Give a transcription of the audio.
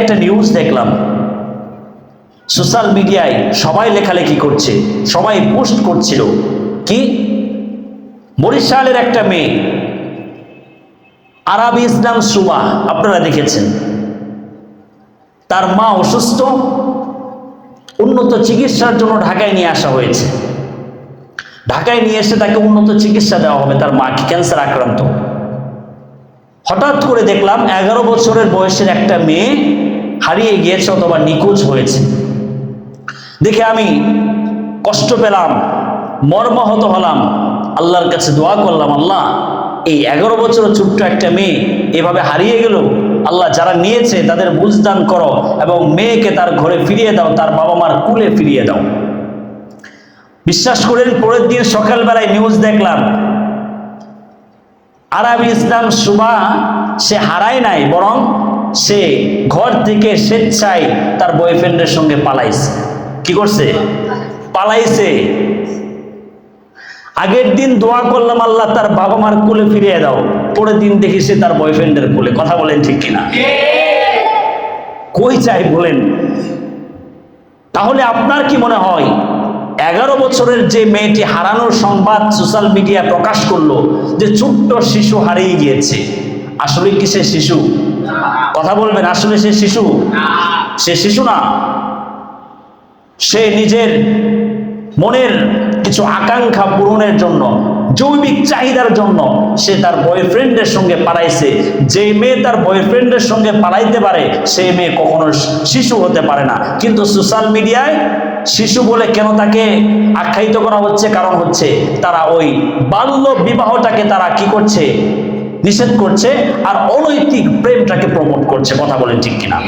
একটা নিউজ দেখলাম। সোশ্যাল মিডিয়ায় সবাই লেখালেখি করছে, সবাই পোস্ট করছিল। কি? বরিশালের একটা মেয়ে। আরবি ইসলাম সুমা আপনারা দেখেছেন। তার মা অসুস্থ, উন্নত চিকিৎসার জন্য ঢাকায় নিয়ে আসা হয়েছে। ঢাকায় নিয়ে এসে তাকে উন্নত চিকিৎসা দেওয়া হবে, তার মা কি ক্যান্সার আক্রান্ত। হঠাৎ করে দেখলাম এগারো বছরের বয়সের একটা মেয়ে হারিয়ে গিয়েছে অথবা নিখোঁজ হয়েছে। দেখে আমি কষ্ট পেলাম, মর্মাহত হলাম, আল্লাহর কাছে দোয়া করলাম, আল্লাহ, এই এগারো বছর ছোট্ট একটা মেয়ে এভাবে হারিয়ে গেল। আল্লাহ যারা নিয়েছে তাদের বুঝদান করো এবং মেয়েকে তার ঘরে ফিরিয়ে দাও, তার বাবা মার কুলে ফিরিয়ে দাও। বিশ্বাস করেন, পরের দিন সকালবেলায় নিউজ দেখলাম আরবি ইসলাম সুমা সে হারায় নাই, বরং সে ঘর থেকে স্বেচ্ছায় তার বয়ফ্রেন্ডের সঙ্গে পালাইছে। কি করছে? পালাইছে। আগের দিন দোয়া করলাম, আল্লাহ তার বাবা মার কোলে ফিরিয়ে দাও। পরের দিন দেখি সে তার বয়ফ্রেন্ডের কোলে। কথা বলেন ঠিক কিনা? কই চাই বলেন? তাহলে আপনার কি মনে হয়? এগারো বছরের যে মেয়েটি হারানোর সংবাদ সোশ্যাল মিডিয়া প্রকাশ করল যে ছোট্ট শিশু হারিয়ে গিয়েছে। আসলে কি সে শিশু? কথা বলবেন, আসলে সে শিশু? সে শিশু না। সে নিজের মনের কিছু আকাঙ্ক্ষা পূরণের জন্য জৈবিক চাহিদার জন্য সে তার বয়ফ্রেন্ডের সঙ্গে পালাইছে। যে মেয়ে তার বয়ফ্রেন্ডের সঙ্গে পালাইতে পারে, সেই মেয়ে কখনো শিশু হতে পারে না। কিন্তু সোশ্যাল মিডিয়ায় শিশু বলে কেন তাকে আখ্যায়িত করা হচ্ছে? কারণ হচ্ছে তারা ওই বাল্য বিবাহটাকে তারা কি করছে? নিষেধ করছে আর অনৈতিক প্রেমটাকে প্রমোট করছে। কথা বলেন ঠিক কিনা?